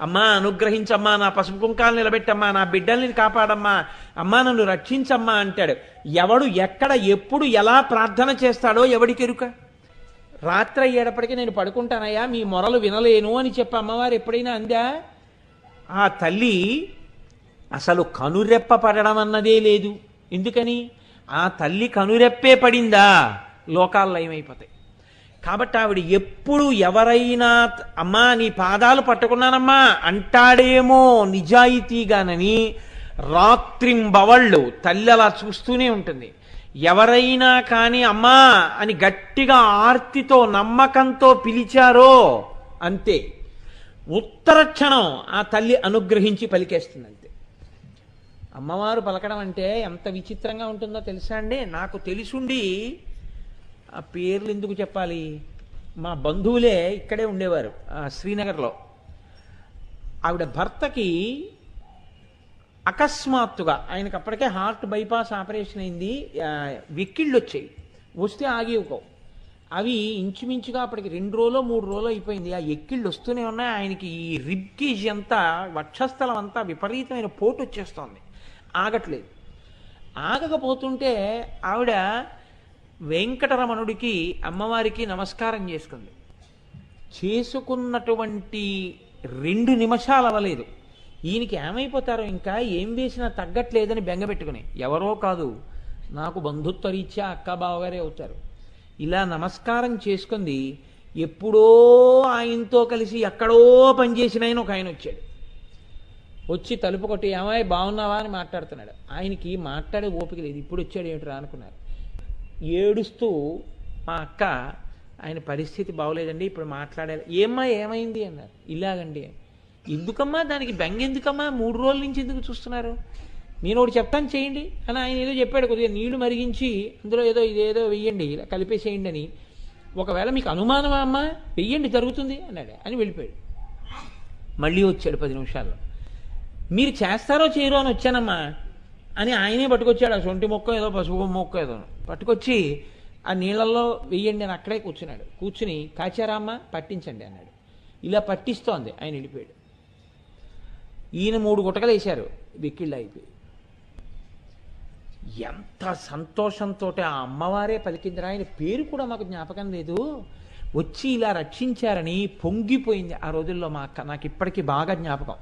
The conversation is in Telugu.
అమ్మా అనుగ్రహించమ్మా నా పసుపు కుంకాలు నిలబెట్టమ్మా నా బిడ్డల్ని కాపాడమ్మా అమ్మా నన్ను రక్షించమ్మా అంటాడు. ఎవడు ఎక్కడ ఎప్పుడు ఎలా ప్రార్థన చేస్తాడో ఎవడికెరుక రాత్రి అయ్యేటప్పటికి నేను పడుకుంటానయ్యా మీ మొరలు వినలేను అని చెప్పి అమ్మవారు ఎప్పుడైనా అందా? ఆ తల్లి అసలు కనురెప్ప పడడం అన్నదే లేదు. ఎందుకని? ఆ తల్లి కనురెప్పే పడిందా? లోకాల్లో ఏమైపోతాయి? కాబట్టి ఆవిడ ఎప్పుడు ఎవరైనా అమ్మా నీ పాదాలు పట్టుకున్నానమ్మా అంటాడేమో నిజాయితీగానని రాత్రింబవళ్ళు తల్లి అలా చూస్తూనే ఉంటుంది. ఎవరైనా కానీ అమ్మా అని గట్టిగా ఆర్తితో నమ్మకంతో పిలిచారో అంతే. ఉత్తర క్షణం ఆ తల్లి అనుగ్రహించి పలికేస్తుంది అంతే అమ్మవారు పలకడం అంటే ఎంత విచిత్రంగా ఉంటుందో తెలుసా అండి? నాకు తెలుసుండి ఆ పేర్లు ఎందుకు చెప్పాలి? మా బంధువులే ఇక్కడే ఉండేవారు శ్రీనగర్లో. ఆవిడ భర్తకి అకస్మాత్తుగా ఆయనకి అప్పటికే హార్ట్ బైపాస్ ఆపరేషన్ అయింది వెక్కిళ్ళు వచ్చాయి వస్తే ఆగివుకో అవి ఇంచుమించుగా అప్పటికి రెండు రోజులు మూడు రోజులు అయిపోయింది. ఆ ఎక్కిళ్ళు వస్తూనే ఉన్నాయి. ఆయనకి ఈ రిబ్కేజ్ అంతా వక్షస్థలం అంతా విపరీతమైన పోటు వచ్చేస్తోంది ఆగట్లేదు. ఆగకపోతుంటే ఆవిడ వెంకటరమణుడికి అమ్మవారికి నమస్కారం చేసుకుంది. చేసుకున్నటువంటి రెండు నిమిషాలు అవ్వలేదు ఈయనకి ఏమైపోతారో ఇంకా ఏం వేసినా తగ్గట్లేదని బెంగపెట్టుకుని ఎవరో కాదు నాకు బంధుత్వ రీత్యా అక్క బావగారే అవుతారు. ఇలా నమస్కారం చేసుకుంది ఎప్పుడో ఆయనతో కలిసి ఎక్కడో పనిచేసిన ఆయన ఒక ఆయన వచ్చాడు. వచ్చి తలుపు కొట్టి ఏమాయి బాగున్నావా? అని మాట్లాడుతున్నాడు. ఆయనకి మాట్లాడే ఓపిక లేదు. ఇప్పుడు వచ్చాడు ఏమిట్రా అనుకున్నారు. ఏడుస్తూ మా అక్క ఆయన పరిస్థితి బాగోలేదండి ఇప్పుడు మాట్లాడాలి ఏమ్మా ఏమైంది? అన్నారు. ఇలాగండి. ఎందుకమ్మా దానికి బెంగ ఎందుకమ్మా? మూడు రోజుల నుంచి ఎందుకు చూస్తున్నారు? నేను ఒకటి చెప్తాను చేయండి. అని ఆయన ఏదో చెప్పాడు కొద్దిగా నీళ్ళు మరిగించి అందులో ఏదో ఇదేదో వెయ్యండి ఇలా కలిపేసేయండి అని. ఒకవేళ మీకు అనుమానమా అమ్మా? వెయ్యండి జరుగుతుంది అన్నాడు. అని వెళ్ళిపోయాడు. మళ్ళీ వచ్చాడు పది నిమిషాల్లో. మీరు చేస్తారో చేయరో అని వచ్చానమ్మా. అని ఆయనే పట్టుకొచ్చాడు. ఆ సొంటి మొక్క ఏదో పసుపు మొక్క ఏదో. పట్టుకొచ్చి ఆ నీళ్ళల్లో వెయ్యండి అని అక్కడే కూర్చున్నాడు. కూర్చుని కాచారామ్మ పట్టించండి అన్నాడు. ఇలా పట్టిస్తోంది. ఆయన వెళ్ళిపోయాడు ఈయన మూడు గుటకలు వేశారు. వెక్కిళ్ళు అయిపోయి ఎంత సంతోషంతో ఆ అమ్మవారే పలికిందిరా ఆయన పేరు కూడా మాకు జ్ఞాపకం లేదు. వచ్చి ఇలా రక్షించారని పొంగిపోయింది ఆ రోజుల్లో మా అక్క. నాకు ఇప్పటికీ బాగా జ్ఞాపకం.